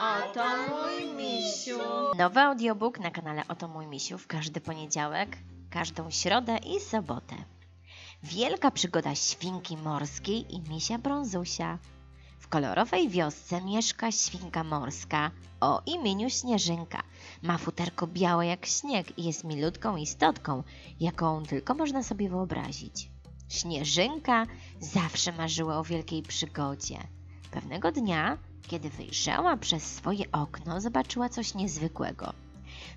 Oto mój misiu. Nowy audiobook na kanale Oto Mój Misiu w każdy poniedziałek, każdą środę i sobotę. Wielka przygoda świnki morskiej i misia brązusia. W kolorowej wiosce mieszka świnka morska o imieniu Śnieżynka. Ma futerko białe jak śnieg i jest milutką istotką, jaką tylko można sobie wyobrazić. Śnieżynka zawsze marzyła o wielkiej przygodzie. Pewnego dnia, kiedy wyjrzała przez swoje okno, zobaczyła coś niezwykłego.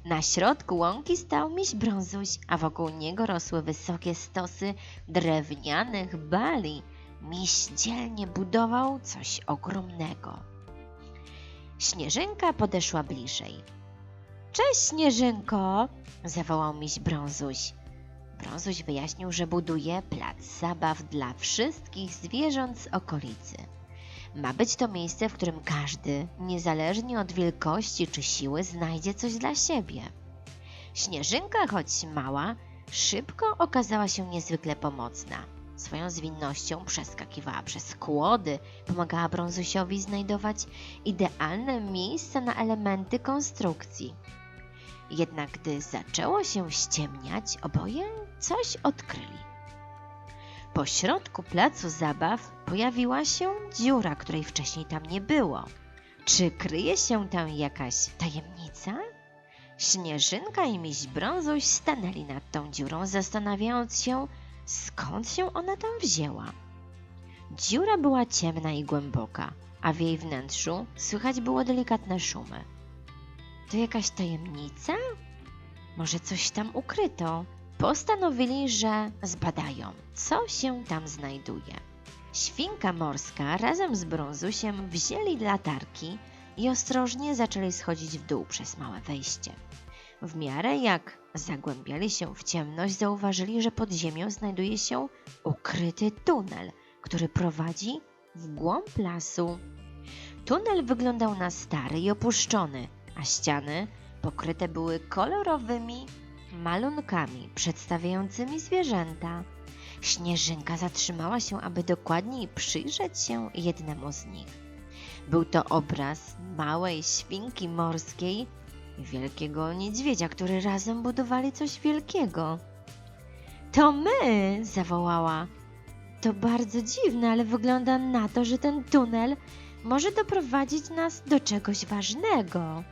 Na środku łąki stał miś brązuś, a wokół niego rosły wysokie stosy drewnianych bali. Miś dzielnie budował coś ogromnego. Śnieżynka podeszła bliżej. Cześć, Śnieżynko! zawołał miś brązuś. Brązuś wyjaśnił, że buduje plac zabaw dla wszystkich zwierząt z okolicy. Ma być to miejsce, w którym każdy, niezależnie od wielkości czy siły, znajdzie coś dla siebie. Śnieżynka, choć mała, szybko okazała się niezwykle pomocna. Swoją zwinnością przeskakiwała przez kłody, pomagała brązusiowi znajdować idealne miejsca na elementy konstrukcji. Jednak gdy zaczęło się ściemniać, oboje coś odkryli. Po środku placu zabaw pojawiła się dziura, której wcześniej tam nie było. Czy kryje się tam jakaś tajemnica? Śnieżynka i miś brązuś stanęli nad tą dziurą, zastanawiając się, skąd się ona tam wzięła. Dziura była ciemna i głęboka, a w jej wnętrzu słychać było delikatne szumy. To jakaś tajemnica? Może coś tam ukryto? Postanowili, że zbadają, co się tam znajduje. Świnka morska razem z brązusiem wzięli latarki i ostrożnie zaczęli schodzić w dół przez małe wejście. W miarę jak zagłębiali się w ciemność, zauważyli, że pod ziemią znajduje się ukryty tunel, który prowadzi w głąb lasu. Tunel wyglądał na stary i opuszczony, a ściany pokryte były kolorowymi malunkami przedstawiającymi zwierzęta. Śnieżynka zatrzymała się, aby dokładniej przyjrzeć się jednemu z nich. Był to obraz małej świnki morskiej i wielkiego niedźwiedzia, który razem budowali coś wielkiego. To my! zawołała. To bardzo dziwne, ale wygląda na to, że ten tunel może doprowadzić nas do czegoś ważnego.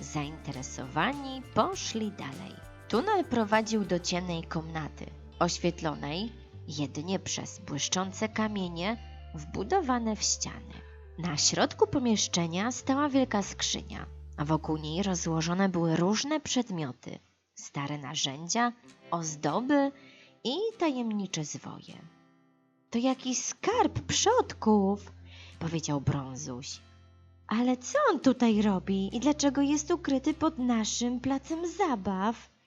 Zainteresowani poszli dalej. Tunel prowadził do ciemnej komnaty, oświetlonej jedynie przez błyszczące kamienie wbudowane w ściany. Na środku pomieszczenia stała wielka skrzynia, a wokół niej rozłożone były różne przedmioty, stare narzędzia, ozdoby i tajemnicze zwoje. To jakiś skarb przodków, powiedział Brązuś. Ale co on tutaj robi i dlaczego jest ukryty pod naszym placem zabaw?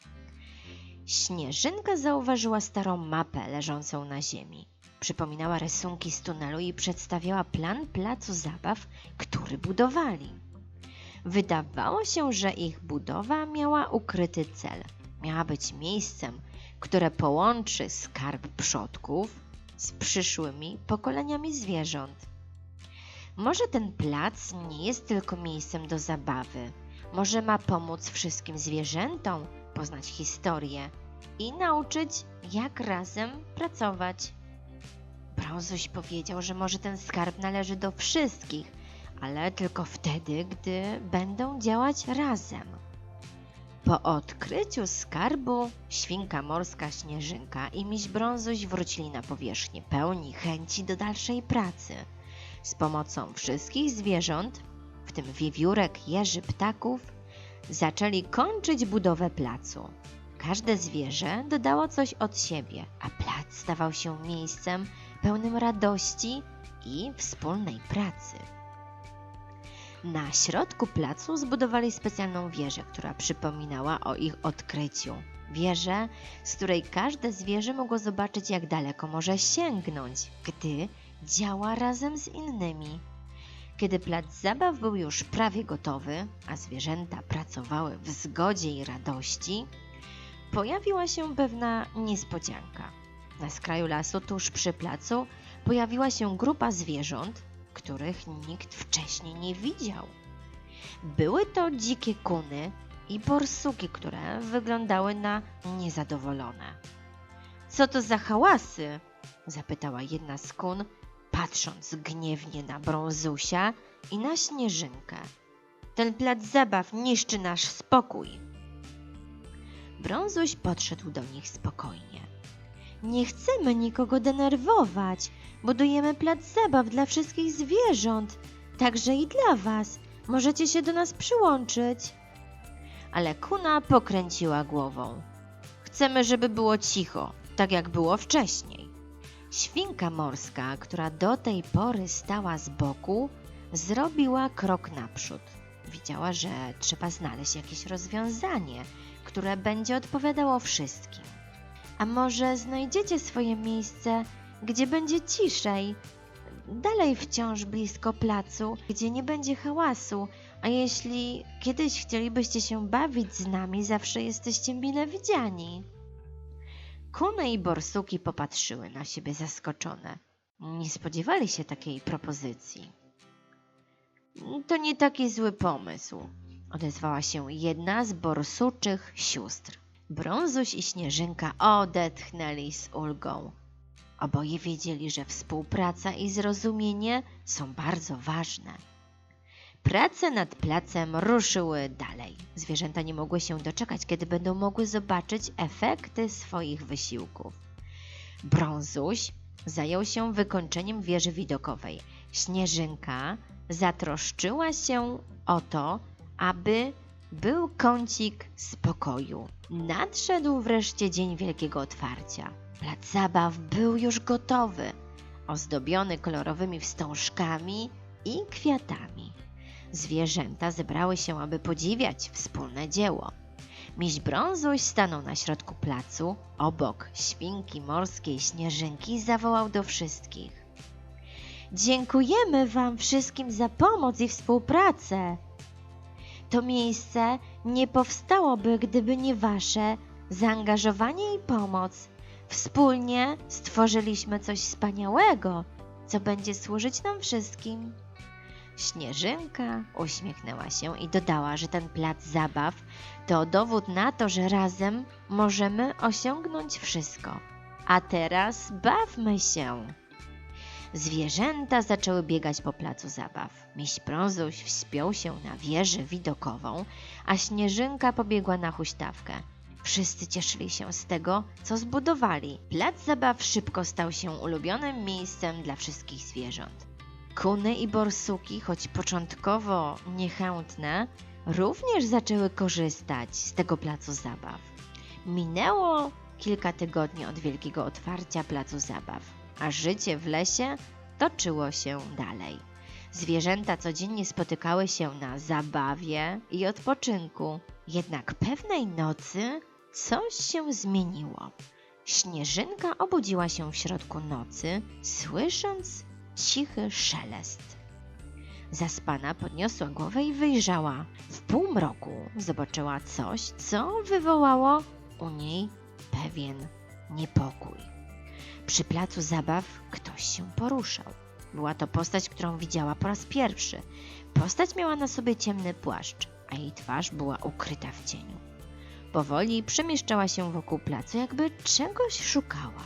Śnieżynka zauważyła starą mapę leżącą na ziemi. Przypominała rysunki z tunelu i przedstawiała plan placu zabaw, który budowali. Wydawało się, że ich budowa miała ukryty cel. Miała być miejscem, które połączy skarb przodków z przyszłymi pokoleniami zwierząt. Może ten plac nie jest tylko miejscem do zabawy. Może ma pomóc wszystkim zwierzętom poznać historię i nauczyć, jak razem pracować. Brązuś powiedział, że może ten skarb należy do wszystkich, ale tylko wtedy, gdy będą działać razem. Po odkryciu skarbu świnka morska Śnieżynka i miś Brązuś wrócili na powierzchnię pełni chęci do dalszej pracy. Z pomocą wszystkich zwierząt, w tym wiewiórek, jeży, ptaków, zaczęli kończyć budowę placu. Każde zwierzę dodało coś od siebie, a plac stawał się miejscem pełnym radości i wspólnej pracy. Na środku placu zbudowali specjalną wieżę, która przypominała o ich odkryciu. Wieżę, z której każde zwierzę mogło zobaczyć, jak daleko może sięgnąć, gdy działa razem z innymi. Kiedy plac zabaw był już prawie gotowy, a zwierzęta pracowały w zgodzie i radości, pojawiła się pewna niespodzianka. Na skraju lasu, tuż przy placu, pojawiła się grupa zwierząt, których nikt wcześniej nie widział. Były to dzikie kuny i borsuki, które wyglądały na niezadowolone. Co to za hałasy? zapytała jedna z kun, patrząc gniewnie na brązusia i na śnieżynkę. Ten plac zabaw niszczy nasz spokój. Brązuś podszedł do nich spokojnie. Nie chcemy nikogo denerwować. Budujemy plac zabaw dla wszystkich zwierząt, także i dla was. Możecie się do nas przyłączyć. Ale kuna pokręciła głową. Chcemy, żeby było cicho, tak jak było wcześniej. Świnka morska, która do tej pory stała z boku, zrobiła krok naprzód. Widziała, że trzeba znaleźć jakieś rozwiązanie, które będzie odpowiadało wszystkim. A może znajdziecie swoje miejsce, gdzie będzie ciszej? Dalej wciąż blisko placu, gdzie nie będzie hałasu, a jeśli kiedyś chcielibyście się bawić z nami, zawsze jesteście mile widziani. Kuny i borsuki popatrzyły na siebie zaskoczone. Nie spodziewali się takiej propozycji. To nie taki zły pomysł, odezwała się jedna z borsuczych sióstr. Brązuś i Śnieżynka odetchnęli z ulgą. Oboje wiedzieli, że współpraca i zrozumienie są bardzo ważne. Prace nad placem ruszyły dalej. Zwierzęta nie mogły się doczekać, kiedy będą mogły zobaczyć efekty swoich wysiłków. Brązuś zajął się wykończeniem wieży widokowej. Śnieżynka zatroszczyła się o to, aby był kącik spokoju. Nadszedł wreszcie dzień wielkiego otwarcia. Plac zabaw był już gotowy, ozdobiony kolorowymi wstążkami i kwiatami. Zwierzęta zebrały się, aby podziwiać wspólne dzieło. Miś Brązuś stanął na środku placu, obok świnki morskiej Śnieżynki zawołał do wszystkich. Dziękujemy Wam wszystkim za pomoc i współpracę. To miejsce nie powstałoby, gdyby nie Wasze zaangażowanie i pomoc. Wspólnie stworzyliśmy coś wspaniałego, co będzie służyć nam wszystkim. Śnieżynka uśmiechnęła się i dodała, że ten plac zabaw to dowód na to, że razem możemy osiągnąć wszystko. A teraz bawmy się. Zwierzęta zaczęły biegać po placu zabaw. Miś Brązuś wspiął się na wieżę widokową, a Śnieżynka pobiegła na huśtawkę. Wszyscy cieszyli się z tego, co zbudowali. Plac zabaw szybko stał się ulubionym miejscem dla wszystkich zwierząt. Kuny i borsuki, choć początkowo niechętne, również zaczęły korzystać z tego placu zabaw. Minęło kilka tygodni od wielkiego otwarcia placu zabaw, a życie w lesie toczyło się dalej. Zwierzęta codziennie spotykały się na zabawie i odpoczynku, jednak pewnej nocy coś się zmieniło. Śnieżynka obudziła się w środku nocy, słysząc cichy szelest. Zaspana podniosła głowę i wyjrzała. W półmroku zobaczyła coś, co wywołało u niej pewien niepokój. Przy placu zabaw ktoś się poruszał. Była to postać, którą widziała po raz pierwszy. Postać miała na sobie ciemny płaszcz, a jej twarz była ukryta w cieniu. Powoli przemieszczała się wokół placu, jakby czegoś szukała.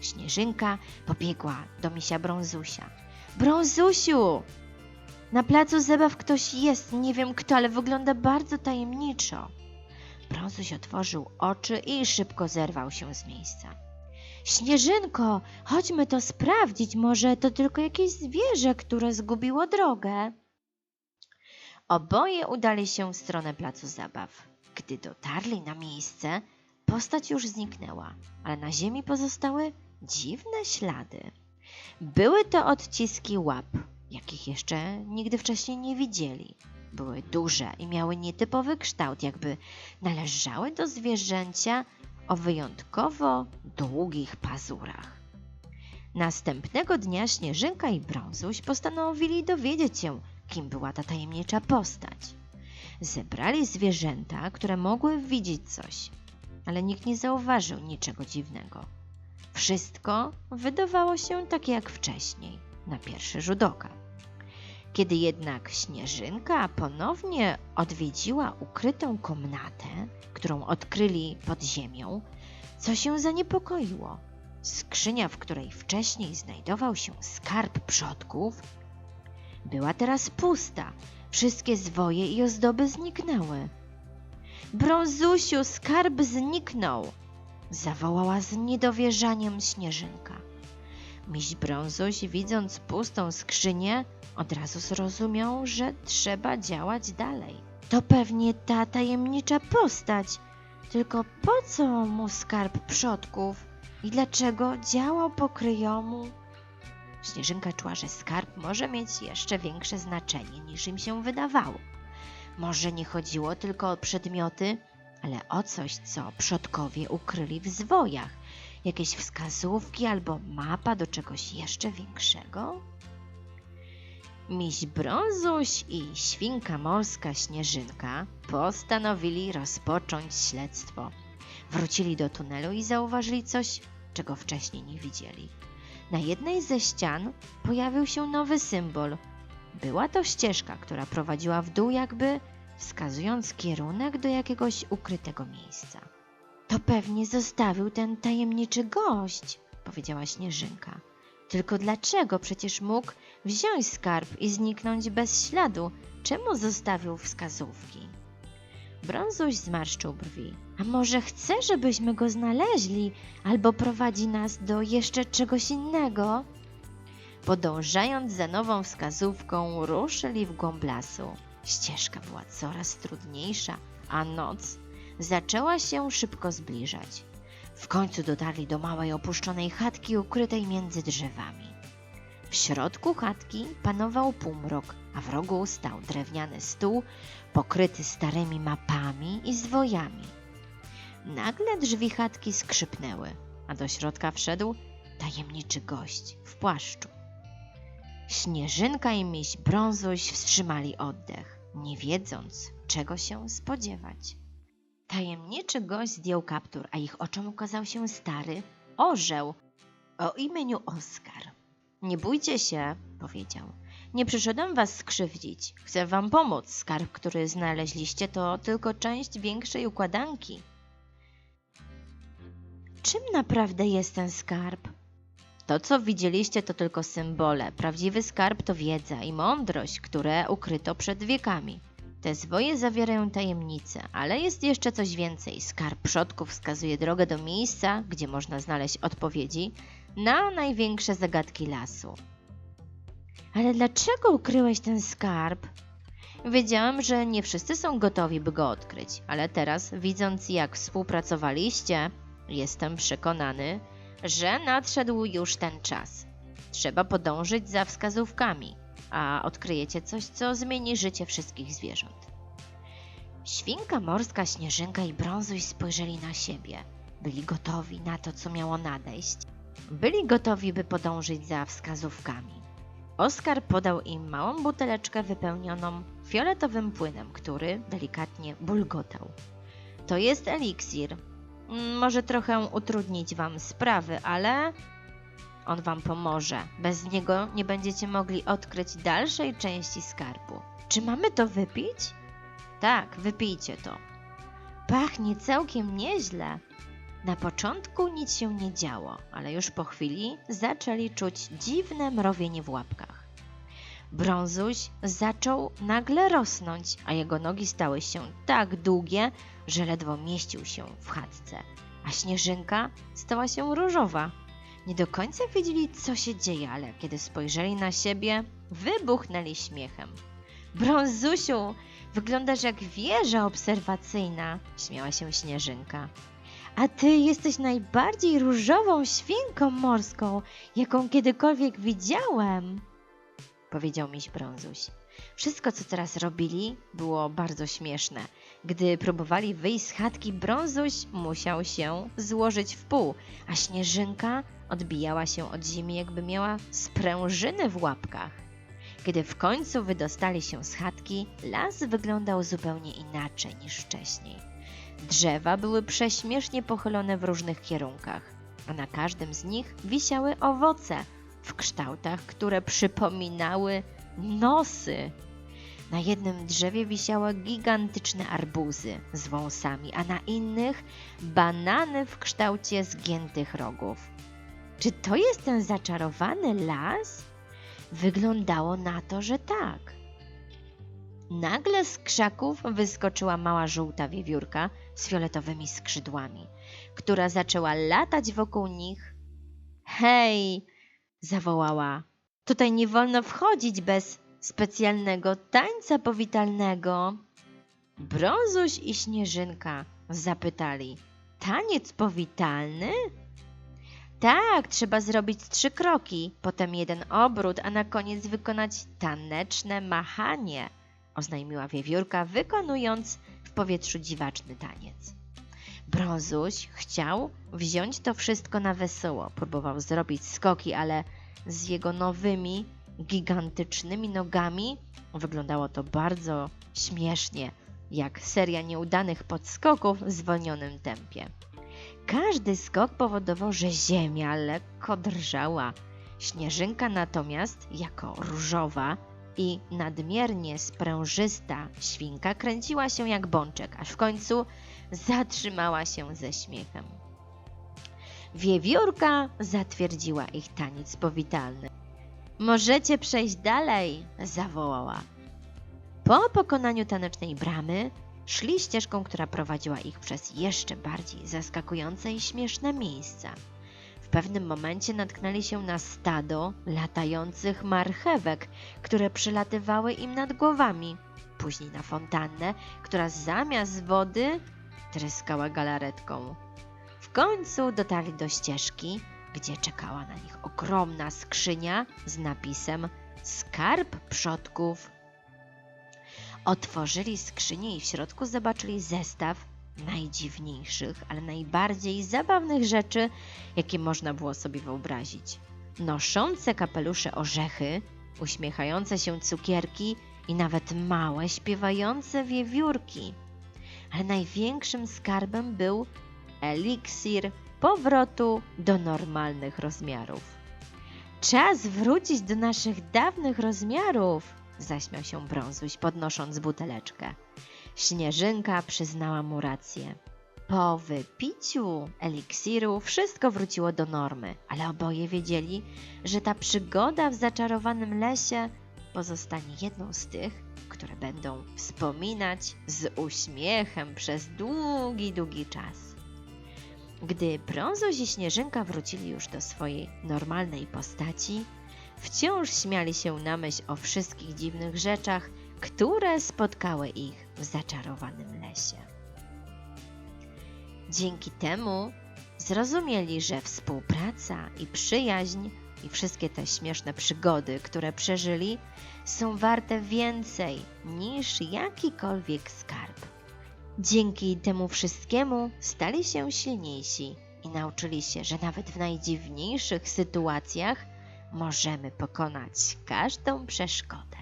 Śnieżynka pobiegła do misia Brązusia. Brązusiu! Na placu zabaw ktoś jest, nie wiem kto, ale wygląda bardzo tajemniczo. Brązuś otworzył oczy i szybko zerwał się z miejsca. Śnieżynko, chodźmy to sprawdzić, może to tylko jakieś zwierzę, które zgubiło drogę. Oboje udali się w stronę placu zabaw. Gdy dotarli na miejsce, postać już zniknęła, ale na ziemi pozostały dziwne ślady. Były to odciski łap, jakich jeszcze nigdy wcześniej nie widzieli. Były duże i miały nietypowy kształt, jakby należały do zwierzęcia o wyjątkowo długich pazurach. Następnego dnia Śnieżynka i Brązuś postanowili dowiedzieć się, kim była ta tajemnicza postać. Zebrali zwierzęta, które mogły widzieć coś, ale nikt nie zauważył niczego dziwnego. Wszystko wydawało się takie jak wcześniej, na pierwszy rzut oka. Kiedy jednak Śnieżynka ponownie odwiedziła ukrytą komnatę, którą odkryli pod ziemią, co się zaniepokoiło. Skrzynia, w której wcześniej znajdował się skarb przodków, była teraz pusta. Wszystkie zwoje i ozdoby zniknęły. Brązusiu, skarb zniknął! zawołała z niedowierzaniem Śnieżynka. Miś Brązuś, widząc pustą skrzynię, od razu zrozumiał, że trzeba działać dalej. To pewnie ta tajemnicza postać. Tylko po co mu skarb przodków i dlaczego działał po kryjomu? Śnieżynka czuła, że skarb może mieć jeszcze większe znaczenie niż im się wydawało. Może nie chodziło tylko o przedmioty, ale o coś, co przodkowie ukryli w zwojach. Jakieś wskazówki albo mapa do czegoś jeszcze większego? Miś Brązuś i świnka morska Śnieżynka postanowili rozpocząć śledztwo. Wrócili do tunelu i zauważyli coś, czego wcześniej nie widzieli. Na jednej ze ścian pojawił się nowy symbol. Była to ścieżka, która prowadziła w dół, jakby wskazując kierunek do jakiegoś ukrytego miejsca. To pewnie zostawił ten tajemniczy gość, powiedziała Śnieżynka. Tylko dlaczego przecież mógł wziąć skarb i zniknąć bez śladu? Czemu zostawił wskazówki? Brązuś zmarszczył brwi. A może chce, żebyśmy go znaleźli, albo prowadzi nas do jeszcze czegoś innego? Podążając za nową wskazówką, ruszyli w głąb lasu. Ścieżka była coraz trudniejsza, a noc zaczęła się szybko zbliżać. W końcu dotarli do małej opuszczonej chatki ukrytej między drzewami. W środku chatki panował półmrok, a w rogu stał drewniany stół pokryty starymi mapami i zwojami. Nagle drzwi chatki skrzypnęły, a do środka wszedł tajemniczy gość w płaszczu. Śnieżynka i miś Brązuś wstrzymali oddech, nie wiedząc, czego się spodziewać. Tajemniczy gość zdjął kaptur, a ich oczom ukazał się stary orzeł o imieniu Oskar. Nie bójcie się, powiedział. Nie przyszedłem was skrzywdzić. Chcę wam pomóc. Skarb, który znaleźliście, to tylko część większej układanki. Czym naprawdę jest ten skarb? To, co widzieliście, to tylko symbole. Prawdziwy skarb to wiedza i mądrość, które ukryto przed wiekami. Te zwoje zawierają tajemnice, ale jest jeszcze coś więcej. Skarb przodków wskazuje drogę do miejsca, gdzie można znaleźć odpowiedzi na największe zagadki lasu. Ale dlaczego ukryłeś ten skarb? Wiedziałem, że nie wszyscy są gotowi, by go odkryć, ale teraz, widząc jak współpracowaliście, jestem przekonany, że nadszedł już ten czas. Trzeba podążyć za wskazówkami, a odkryjecie coś, co zmieni życie wszystkich zwierząt. Świnka morska, śnieżynka i brązuś spojrzeli na siebie. Byli gotowi na to, co miało nadejść. Byli gotowi, by podążyć za wskazówkami. Oskar podał im małą buteleczkę wypełnioną fioletowym płynem, który delikatnie bulgotał. To jest eliksir. Mm, Może trochę utrudnić wam sprawy, ale on wam pomoże. Bez niego nie będziecie mogli odkryć dalszej części skarbu. Czy mamy to wypić? Tak, wypijcie to. Pachnie całkiem nieźle. Na początku nic się nie działo, ale już po chwili zaczęli czuć dziwne mrowienie w łapkach. Brązuś zaczął nagle rosnąć, a jego nogi stały się tak długie, że ledwo mieścił się w chatce, a śnieżynka stała się różowa. Nie do końca wiedzieli, co się dzieje, ale kiedy spojrzeli na siebie, wybuchnęli śmiechem. Brązusiu, wyglądasz jak wieża obserwacyjna, śmiała się śnieżynka. A ty jesteś najbardziej różową świnką morską, jaką kiedykolwiek widziałem, powiedział miś Brązuś. Wszystko, co teraz robili, było bardzo śmieszne. Gdy próbowali wyjść z chatki, Brązuś musiał się złożyć w pół, a Śnieżynka odbijała się od ziemi, jakby miała sprężyny w łapkach. Kiedy w końcu wydostali się z chatki, las wyglądał zupełnie inaczej niż wcześniej. Drzewa były prześmiesznie pochylone w różnych kierunkach, a na każdym z nich wisiały owoce w kształtach, które przypominały nosy. Na jednym drzewie wisiały gigantyczne arbuzy z wąsami, a na innych banany w kształcie zgiętych rogów. Czy to jest ten zaczarowany las? Wyglądało na to, że tak. Nagle z krzaków wyskoczyła mała żółta wiewiórka z fioletowymi skrzydłami, która zaczęła latać wokół nich. Hej! zawołała. Tutaj nie wolno wchodzić bez specjalnego tańca powitalnego. Brązuś i Śnieżynka zapytali. Taniec powitalny? Tak, trzeba zrobić trzy kroki, potem jeden obrót, a na koniec wykonać taneczne machanie, oznajmiła wiewiórka, wykonując w powietrzu dziwaczny taniec. Brązuś chciał wziąć to wszystko na wesoło. Próbował zrobić skoki, ale z jego nowymi, gigantycznymi nogami wyglądało to bardzo śmiesznie, jak seria nieudanych podskoków w zwolnionym tempie. Każdy skok powodował, że ziemia lekko drżała. Śnieżynka natomiast, jako różowa i nadmiernie sprężysta świnka, kręciła się jak bączek, aż w końcu zatrzymała się ze śmiechem. Wiewiórka zatwierdziła ich taniec powitalny. Możecie przejść dalej, zawołała. Po pokonaniu tanecznej bramy szli ścieżką, która prowadziła ich przez jeszcze bardziej zaskakujące i śmieszne miejsca. W pewnym momencie natknęli się na stado latających marchewek, które przelatywały im nad głowami. Później na fontannę, która zamiast wody tryskała galaretką. W końcu dotarli do ścieżki, gdzie czekała na nich ogromna skrzynia z napisem Skarb przodków. Otworzyli skrzynię i w środku zobaczyli zestaw najdziwniejszych, ale najbardziej zabawnych rzeczy, jakie można było sobie wyobrazić. Noszące kapelusze orzechy, uśmiechające się cukierki i nawet małe, śpiewające wiewiórki. Ale największym skarbem był eliksir powrotu do normalnych rozmiarów. Czas wrócić do naszych dawnych rozmiarów, zaśmiał się brązuś, podnosząc buteleczkę. Śnieżynka przyznała mu rację. Po wypiciu eliksiru wszystko wróciło do normy, ale oboje wiedzieli, że ta przygoda w zaczarowanym lesie pozostanie jedną z tych, które będą wspominać z uśmiechem przez długi, długi czas. Gdy Brązuś i Śnieżynka wrócili już do swojej normalnej postaci, wciąż śmiali się na myśl o wszystkich dziwnych rzeczach, które spotkały ich w zaczarowanym lesie. Dzięki temu zrozumieli, że współpraca i przyjaźń i wszystkie te śmieszne przygody, które przeżyli, są warte więcej niż jakikolwiek skarb. Dzięki temu wszystkiemu stali się silniejsi i nauczyli się, że nawet w najdziwniejszych sytuacjach możemy pokonać każdą przeszkodę.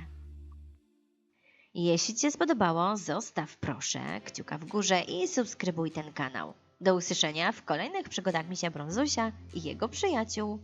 Jeśli Ci się spodobało, zostaw proszę kciuka w górze i subskrybuj ten kanał. Do usłyszenia w kolejnych przygodach Misia Brązusia i jego przyjaciół.